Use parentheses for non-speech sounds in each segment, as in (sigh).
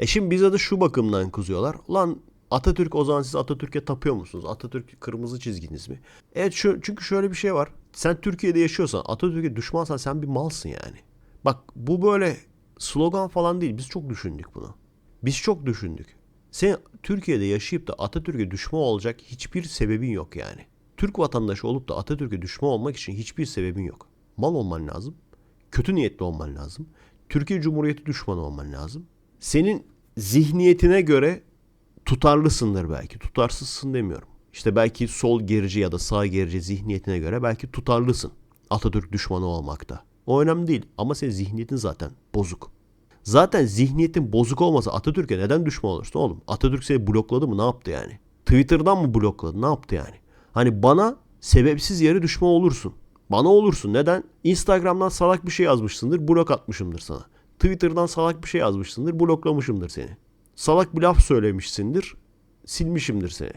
E şimdi bize de şu bakımdan kızıyorlar. Ulan Atatürk o zaman siz Atatürk'e tapıyor musunuz? Atatürk kırmızı çizginiz mi? Evet şu, çünkü şöyle bir şey var. Sen Türkiye'de yaşıyorsan Atatürk'e düşmansan sen bir malsın yani. Bak bu böyle slogan falan değil. Biz çok düşündük bunu. Biz çok düşündük. Sen Türkiye'de yaşayıp da Atatürk'e düşman olacak hiçbir sebebin yok yani. Türk vatandaşı olup da Atatürk'e düşman olmak için hiçbir sebebin yok. Mal olman lazım. Kötü niyetli olman lazım. Türkiye Cumhuriyeti düşmanı olman lazım. Senin zihniyetine göre tutarlısındır belki. Tutarsızsın demiyorum. İşte belki sol gerici ya da sağ gerici zihniyetine göre belki tutarlısın. Atatürk düşmanı olmakta. O önemli değil ama senin zihniyetin zaten bozuk. Zaten zihniyetin bozuk olmasa Atatürk'e neden düşman olursun oğlum? Atatürk seni blokladı mı ne yaptı yani? Twitter'dan mı blokladı ne yaptı yani? Hani bana sebepsiz yere düşman olursun. Bana olursun. Neden? Instagram'dan salak bir şey yazmışsındır, blok atmışımdır sana. Twitter'dan salak bir şey yazmışsındır, bloklamışımdır seni. Salak bir laf söylemişsindir, silmişimdir seni.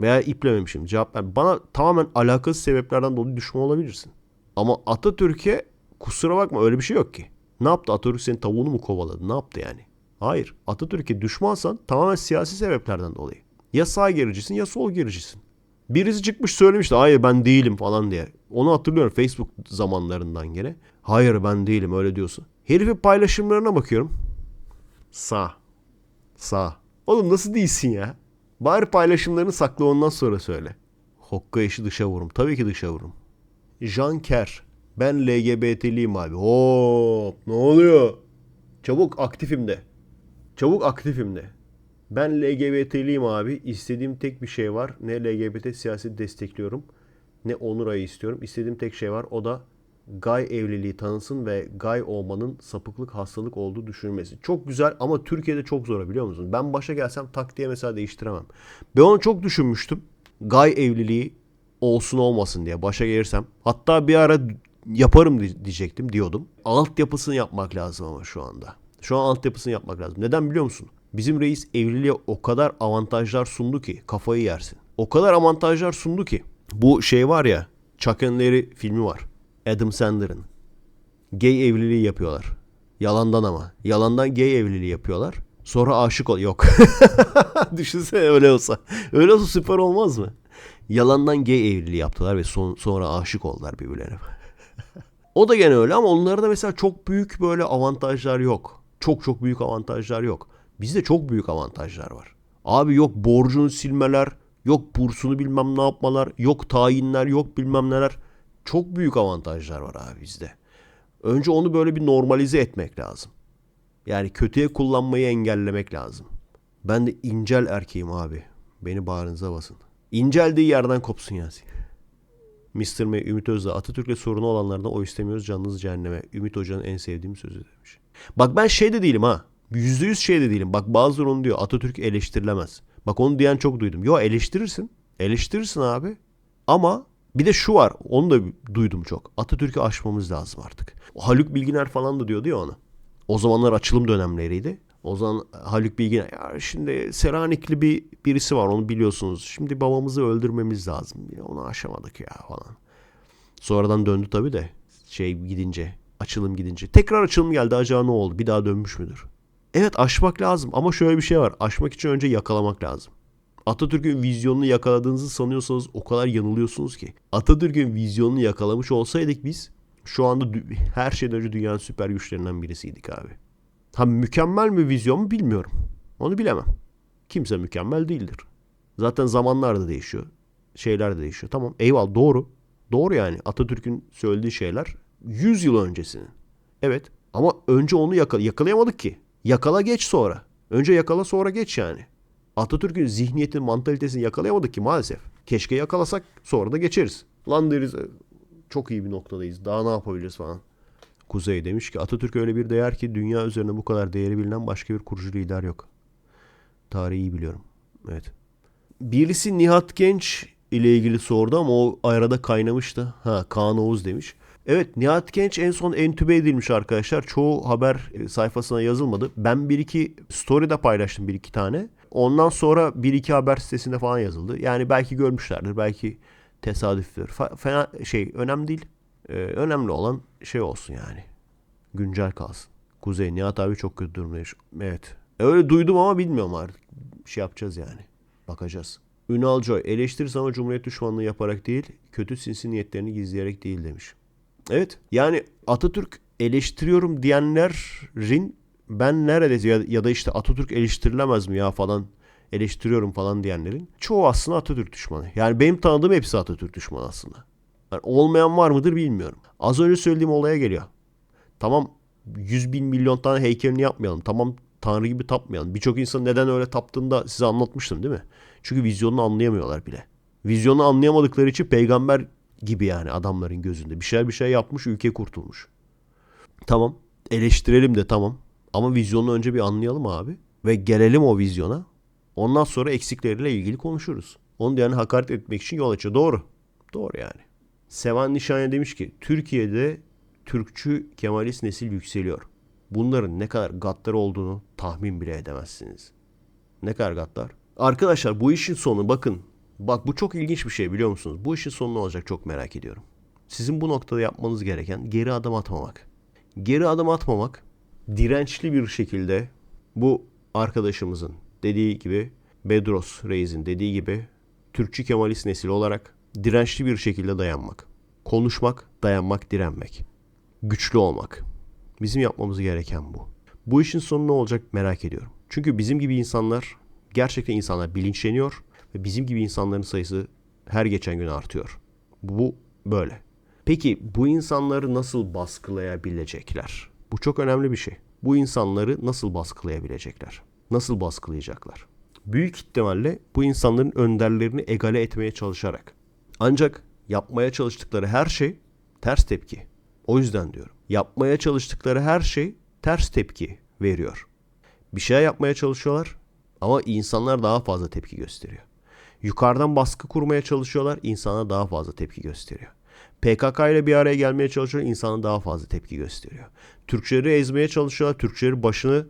Veya iplememişim. Cevap ver. Bana tamamen alakasız sebeplerden dolayı düşman olabilirsin. Ama Atatürk'e kusura bakma öyle bir şey yok ki. Ne yaptı? Atatürk senin tavuğunu mu kovaladı? Ne yaptı yani? Hayır. Atatürk'e düşmansan tamamen siyasi sebeplerden dolayı. Ya sağ gericisin ya sol gericisin. Birisi çıkmış söylemişti hayır ben değilim falan diye. Onu hatırlıyorum Facebook zamanlarından gene. Hayır ben değilim öyle diyorsun. Herifin paylaşımlarına bakıyorum. Sağ. Sağ. Oğlum nasıl değilsin ya? Bari paylaşımlarını sakla ondan sonra söyle. Hokka işi dışa vururum. Tabii ki dışa vururum. Jean Kerr. Ben LGBT'liyim abi. Hop ne oluyor? Çabuk aktifim de. Çabuk aktifim de. Ben LGBT'liyim abi. İstediğim tek bir şey var. Ne LGBT siyaseti destekliyorum ne onur ayı istiyorum. İstediğim tek şey var. O da gay evliliği tanısın ve gay olmanın sapıklık hastalık olduğu düşünülmesi. Çok güzel ama Türkiye'de çok zor biliyor musun? Ben başa gelsem tak diye mesela değiştiremem. Ben onu çok düşünmüştüm. Gay evliliği olsun olmasın diye başa gelirsem. Hatta bir ara yaparım diyecektim diyordum. Altyapısını yapmak lazım ama şu anda. Şu an altyapısını yapmak lazım. Neden biliyor musun? Bizim reis evliliğe o kadar avantajlar sundu ki kafayı yersin. O kadar avantajlar sundu ki. Bu şey var ya Chuck and Larry filmi var. Adam Sandler'ın. Gay evliliği yapıyorlar. Yalandan ama. Yalandan gay evliliği yapıyorlar. Sonra aşık ol. Yok. (laughs) Düşünsene öyle olsa. Öyle olsa süper olmaz mı? Yalandan gay evliliği yaptılar ve son, sonra aşık oldular birbirlerine. (laughs) o da gene öyle ama onlarda mesela çok büyük böyle avantajlar yok. Çok çok büyük avantajlar yok. Bizde çok büyük avantajlar var. Abi yok borcunu silmeler, yok bursunu bilmem ne yapmalar, yok tayinler, yok bilmem neler. Çok büyük avantajlar var abi bizde. Önce onu böyle bir normalize etmek lazım. Yani kötüye kullanmayı engellemek lazım. Ben de incel erkeğim abi. Beni bağrınıza basın. İnceldiği yerden kopsun Yasin. Mr. May, Ümit Özdağ, Atatürk'le sorunu olanlardan o istemiyoruz canınız cehenneme. Ümit Hoca'nın en sevdiğim sözü demiş. Bak ben şey de değilim ha. Yüzde yüz şey de değilim. Bak bazıları onu diyor. Atatürk eleştirilemez. Bak onu diyen çok duydum. Yo eleştirirsin. Eleştirirsin abi. Ama bir de şu var. Onu da duydum çok. Atatürk'ü aşmamız lazım artık. Haluk Bilginer falan da diyordu ya onu. O zamanlar açılım dönemleriydi. O zaman Haluk Bilginer ya şimdi Selanikli bir birisi var onu biliyorsunuz. Şimdi babamızı öldürmemiz lazım. Onu aşamadık ya falan. Sonradan döndü tabii de şey gidince açılım gidince. Tekrar açılım geldi acaba ne oldu? Bir daha dönmüş müdür? Evet aşmak lazım ama şöyle bir şey var. Aşmak için önce yakalamak lazım. Atatürk'ün vizyonunu yakaladığınızı sanıyorsanız o kadar yanılıyorsunuz ki. Atatürk'ün vizyonunu yakalamış olsaydık biz şu anda her şeyden önce dünyanın süper güçlerinden birisiydik abi. Ha mükemmel mi vizyon mu bilmiyorum. Onu bilemem. Kimse mükemmel değildir. Zaten zamanlar da değişiyor. Şeyler de değişiyor. Tamam eyvallah doğru. Doğru yani Atatürk'ün söylediği şeyler 100 yıl öncesinin. Evet ama önce onu yakal yakalayamadık ki. Yakala geç sonra. Önce yakala sonra geç yani. Atatürk'ün zihniyetini, mantalitesini yakalayamadık ki maalesef. Keşke yakalasak sonra da geçeriz. Lan deriz çok iyi bir noktadayız. Daha ne yapabiliriz falan. Kuzey demiş ki Atatürk öyle bir değer ki dünya üzerinde bu kadar değeri bilinen başka bir kurucu lider yok. Tarihi iyi biliyorum. Evet. Birisi Nihat Genç ile ilgili sordu ama o arada kaynamıştı. Ha Kaan Oğuz demiş. Evet Nihat Genç en son entübe edilmiş arkadaşlar. Çoğu haber e, sayfasına yazılmadı. Ben bir iki story'de paylaştım bir iki tane. Ondan sonra bir iki haber sitesinde falan yazıldı. Yani belki görmüşlerdir. Belki tesadüftür. Fena şey önemli değil. Ee, önemli olan şey olsun yani. Güncel kalsın. Kuzey Nihat abi çok kötü durumda Evet. Öyle duydum ama bilmiyorum artık. Şey yapacağız yani. Bakacağız. Ünal Joy eleştiririz ama Cumhuriyet düşmanlığı yaparak değil, kötü sinsi niyetlerini gizleyerek değil demiş. Evet yani Atatürk eleştiriyorum diyenlerin ben neredeyse ya, ya da işte Atatürk eleştirilemez mi ya falan eleştiriyorum falan diyenlerin çoğu aslında Atatürk düşmanı. Yani benim tanıdığım hepsi Atatürk düşmanı aslında. Yani olmayan var mıdır bilmiyorum. Az önce söylediğim olaya geliyor. Tamam 100 bin milyon tane heykelini yapmayalım. Tamam Tanrı gibi tapmayalım. Birçok insan neden öyle taptığını da size anlatmıştım değil mi? Çünkü vizyonunu anlayamıyorlar bile. Vizyonu anlayamadıkları için peygamber gibi yani adamların gözünde. Bir şeyler bir şey yapmış ülke kurtulmuş. Tamam eleştirelim de tamam. Ama vizyonunu önce bir anlayalım abi. Ve gelelim o vizyona. Ondan sonra eksikleriyle ilgili konuşuruz. Onu da yani hakaret etmek için yol açıyor. Doğru. Doğru yani. Sevan Nişane demiş ki Türkiye'de Türkçü Kemalist nesil yükseliyor. Bunların ne kadar gaddar olduğunu tahmin bile edemezsiniz. Ne kadar gaddar? Arkadaşlar bu işin sonu bakın. Bak bu çok ilginç bir şey biliyor musunuz? Bu işin sonu ne olacak çok merak ediyorum. Sizin bu noktada yapmanız gereken geri adım atmamak. Geri adım atmamak dirençli bir şekilde bu arkadaşımızın dediği gibi Bedros Reis'in dediği gibi Türkçü Kemalist nesil olarak dirençli bir şekilde dayanmak. Konuşmak, dayanmak, direnmek. Güçlü olmak. Bizim yapmamız gereken bu. Bu işin sonu ne olacak merak ediyorum. Çünkü bizim gibi insanlar, gerçekten insanlar bilinçleniyor ve bizim gibi insanların sayısı her geçen gün artıyor. Bu böyle. Peki bu insanları nasıl baskılayabilecekler? Bu çok önemli bir şey. Bu insanları nasıl baskılayabilecekler? Nasıl baskılayacaklar? Büyük ihtimalle bu insanların önderlerini egale etmeye çalışarak. Ancak yapmaya çalıştıkları her şey ters tepki. O yüzden diyorum. Yapmaya çalıştıkları her şey ters tepki veriyor. Bir şey yapmaya çalışıyorlar ama insanlar daha fazla tepki gösteriyor. Yukarıdan baskı kurmaya çalışıyorlar, insana daha fazla tepki gösteriyor. PKK ile bir araya gelmeye çalışıyor, insana daha fazla tepki gösteriyor. Türkçeleri ezmeye çalışıyorlar, Türkçeleri başını,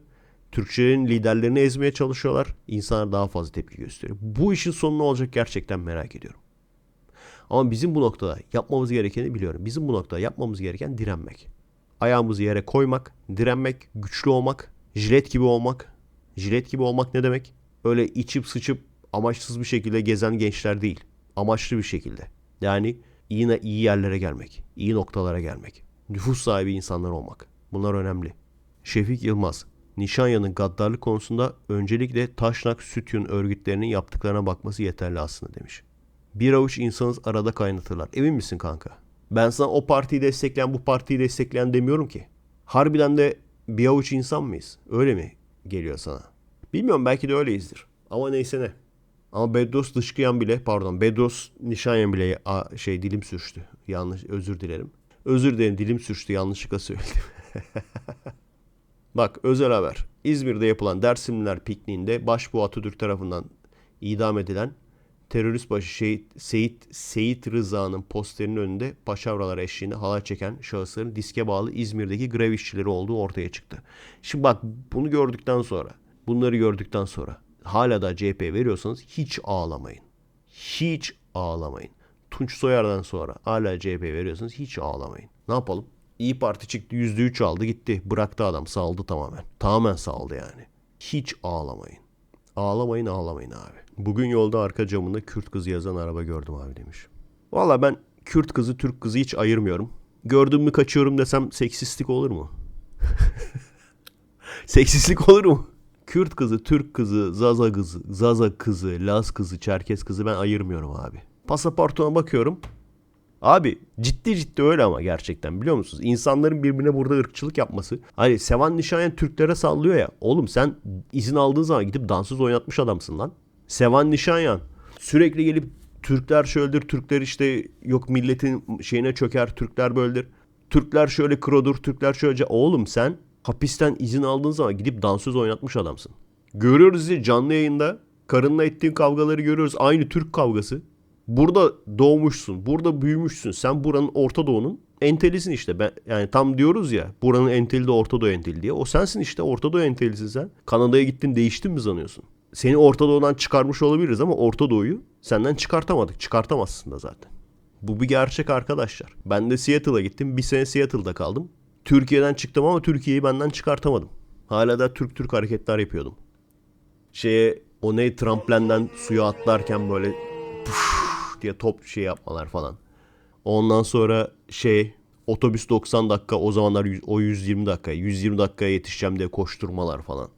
Türkçelerin liderlerini ezmeye çalışıyorlar, insanlar daha fazla tepki gösteriyor. Bu işin sonu ne olacak gerçekten merak ediyorum. Ama bizim bu noktada yapmamız gerekeni biliyorum. Bizim bu noktada yapmamız gereken direnmek. Ayağımızı yere koymak, direnmek, güçlü olmak, jilet gibi olmak. Jilet gibi olmak ne demek? Öyle içip sıçıp amaçsız bir şekilde gezen gençler değil. Amaçlı bir şekilde. Yani iyi, iyi yerlere gelmek, iyi noktalara gelmek. Nüfus sahibi insanlar olmak. Bunlar önemli. Şefik Yılmaz, Nişanya'nın gaddarlık konusunda öncelikle Taşnak Sütyun örgütlerinin yaptıklarına bakması yeterli aslında demiş. Bir avuç insanız arada kaynatırlar. Emin misin kanka? Ben sana o partiyi destekleyen bu partiyi destekleyen demiyorum ki. Harbiden de bir avuç insan mıyız? Öyle mi geliyor sana? Bilmiyorum belki de öyleyizdir. Ama neyse ne. Ama Bedros Dışkıyan bile pardon Bedros Nişanyan bile a, şey dilim sürçtü. Yanlış özür dilerim. Özür dilerim dilim sürçtü yanlışlıkla söyledim. (laughs) Bak özel haber. İzmir'de yapılan Dersimliler pikniğinde başbuğ Atatürk tarafından idam edilen terörist başı Şehit, Seyit, Seyit Rıza'nın posterinin önünde paşavralar eşliğinde halay çeken şahısların diske bağlı İzmir'deki grev işçileri olduğu ortaya çıktı. Şimdi bak bunu gördükten sonra, bunları gördükten sonra hala da CHP veriyorsanız hiç ağlamayın. Hiç ağlamayın. Tunç Soyer'den sonra hala CHP veriyorsanız hiç ağlamayın. Ne yapalım? İyi Parti çıktı %3 aldı gitti. Bıraktı adam saldı tamamen. Tamamen saldı yani. Hiç ağlamayın. Ağlamayın ağlamayın abi. Bugün yolda arka camında Kürt kızı yazan araba gördüm abi demiş. Valla ben Kürt kızı Türk kızı hiç ayırmıyorum. Gördüm mü kaçıyorum desem seksistlik olur mu? (laughs) seksistlik olur mu? Kürt kızı, Türk kızı, Zaza kızı, Zaza kızı, Laz kızı, Çerkez kızı ben ayırmıyorum abi. Pasaportuna bakıyorum. Abi ciddi ciddi öyle ama gerçekten biliyor musunuz? İnsanların birbirine burada ırkçılık yapması. Hani Sevan Nişanyan Türklere sallıyor ya. Oğlum sen izin aldığın zaman gidip dansöz oynatmış adamsın lan. Sevan Nişanyan sürekli gelip Türkler şöyledir, Türkler işte yok milletin şeyine çöker, Türkler böyledir. Türkler şöyle krodur, Türkler şöylece. Oğlum sen hapisten izin aldığın zaman gidip dansöz oynatmış adamsın. Görüyoruz ya canlı yayında karınla ettiğin kavgaları görüyoruz. Aynı Türk kavgası. Burada doğmuşsun, burada büyümüşsün. Sen buranın Orta Doğu'nun entelisin işte. Ben, yani tam diyoruz ya buranın enteli de Orta Doğu enteli diye. O sensin işte Orta Doğu entelisin sen. Kanada'ya gittin değiştin mi sanıyorsun? Seni Orta Doğu'dan çıkarmış olabiliriz ama Orta Doğu'yu senden çıkartamadık. Çıkartamazsın da zaten. Bu bir gerçek arkadaşlar. Ben de Seattle'a gittim. Bir sene Seattle'da kaldım. Türkiye'den çıktım ama Türkiye'yi benden çıkartamadım. hala da Türk Türk hareketler yapıyordum. Şeye o ne tramplenden suya atlarken böyle diye top şey yapmalar falan. Ondan sonra şey otobüs 90 dakika o zamanlar o 120 dakika 120 dakikaya yetişeceğim diye koşturmalar falan.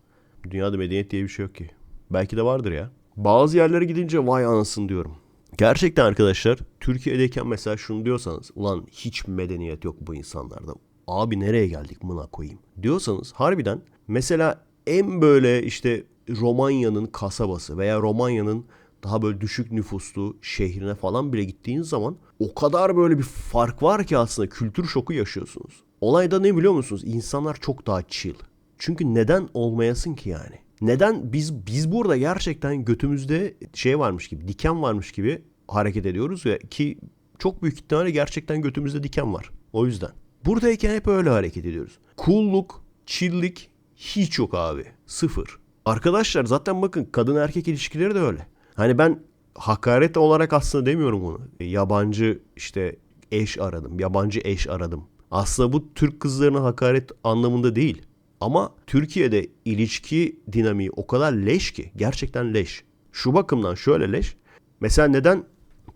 Dünyada medeniyet diye bir şey yok ki. Belki de vardır ya. Bazı yerlere gidince vay anasın diyorum. Gerçekten arkadaşlar Türkiye'deyken mesela şunu diyorsanız ulan hiç medeniyet yok bu insanlarda. Abi nereye geldik mına koyayım diyorsanız harbiden mesela en böyle işte Romanya'nın kasabası veya Romanya'nın daha böyle düşük nüfuslu şehrine falan bile gittiğiniz zaman o kadar böyle bir fark var ki aslında kültür şoku yaşıyorsunuz. Olay da ne biliyor musunuz? İnsanlar çok daha chill. Çünkü neden olmayasın ki yani? Neden biz biz burada gerçekten götümüzde şey varmış gibi, diken varmış gibi hareket ediyoruz ya ki çok büyük ihtimalle gerçekten götümüzde diken var. O yüzden. Buradayken hep öyle hareket ediyoruz. Cool'luk, chill'lik hiç yok abi. Sıfır. Arkadaşlar zaten bakın kadın erkek ilişkileri de öyle. Hani ben hakaret olarak aslında demiyorum bunu. E, Yabancı işte eş aradım. Yabancı eş aradım. Aslında bu Türk kızlarına hakaret anlamında değil. Ama Türkiye'de ilişki dinamiği o kadar leş ki. Gerçekten leş. Şu bakımdan şöyle leş. Mesela neden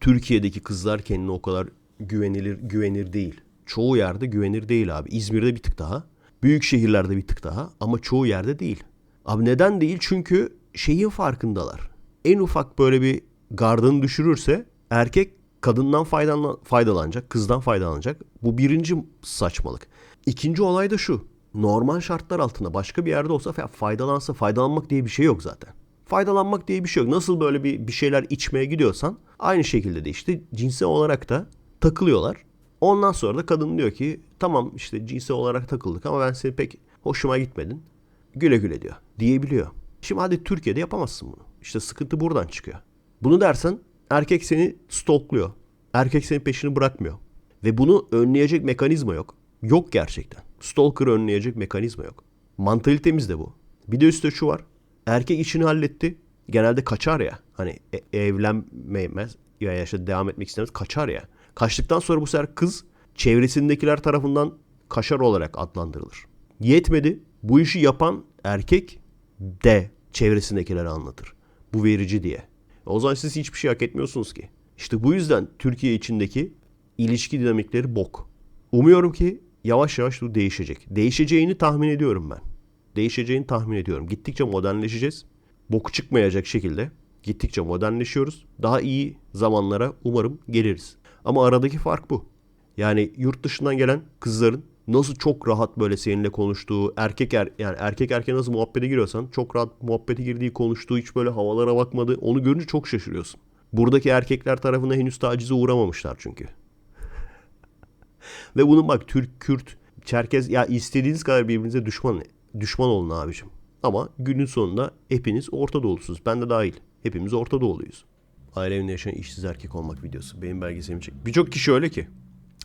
Türkiye'deki kızlar kendine o kadar güvenilir güvenir değil? Çoğu yerde güvenir değil abi. İzmir'de bir tık daha. Büyük şehirlerde bir tık daha ama çoğu yerde değil. Abi neden değil? Çünkü şeyin farkındalar. En ufak böyle bir gardını düşürürse erkek kadından faydalan faydalanacak, kızdan faydalanacak. Bu birinci saçmalık. İkinci olay da şu. Normal şartlar altında başka bir yerde olsa fa- faydalansa faydalanmak diye bir şey yok zaten. Faydalanmak diye bir şey yok. Nasıl böyle bir, bir şeyler içmeye gidiyorsan aynı şekilde de işte cinsel olarak da takılıyorlar. Ondan sonra da kadın diyor ki tamam işte cinsel olarak takıldık ama ben seni pek hoşuma gitmedin. Güle güle diyor. Diyebiliyor. Şimdi hadi Türkiye'de yapamazsın bunu. İşte sıkıntı buradan çıkıyor. Bunu dersen erkek seni stalkluyor. Erkek senin peşini bırakmıyor. Ve bunu önleyecek mekanizma yok. Yok gerçekten. Stalker'ı önleyecek mekanizma yok. Mantalitemiz de bu. Bir de üstte şu var. Erkek işini halletti. Genelde kaçar ya. Hani e- evlenmemez ya işte devam etmek istemez kaçar ya. Kaçtıktan sonra bu sefer kız çevresindekiler tarafından kaşar olarak adlandırılır. Yetmedi. Bu işi yapan erkek de çevresindekilere anlatır. Bu verici diye. O zaman siz hiçbir şey hak etmiyorsunuz ki. İşte bu yüzden Türkiye içindeki ilişki dinamikleri bok. Umuyorum ki yavaş yavaş bu değişecek. Değişeceğini tahmin ediyorum ben. Değişeceğini tahmin ediyorum. Gittikçe modernleşeceğiz. Boku çıkmayacak şekilde gittikçe modernleşiyoruz. Daha iyi zamanlara umarım geliriz. Ama aradaki fark bu. Yani yurt dışından gelen kızların nasıl çok rahat böyle seninle konuştuğu, erkek er, yani erkek erkeğe nasıl muhabbete giriyorsan çok rahat muhabbete girdiği, konuştuğu, hiç böyle havalara bakmadı. Onu görünce çok şaşırıyorsun. Buradaki erkekler tarafından henüz tacize uğramamışlar çünkü. (laughs) Ve bunun bak Türk, Kürt, Çerkez ya istediğiniz kadar birbirinize düşman düşman olun abicim. Ama günün sonunda hepiniz Orta Doğulusunuz. Ben de dahil. Hepimiz Orta Doğuluyuz. Aile evinde yaşayan işsiz erkek olmak videosu. Benim belgeselimi çek. Birçok kişi öyle ki.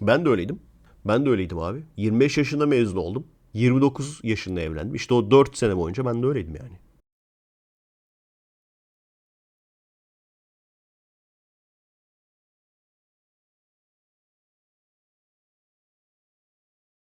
Ben de öyleydim. Ben de öyleydim abi. 25 yaşında mezun oldum. 29 yaşında evlendim. İşte o 4 sene boyunca ben de öyleydim yani.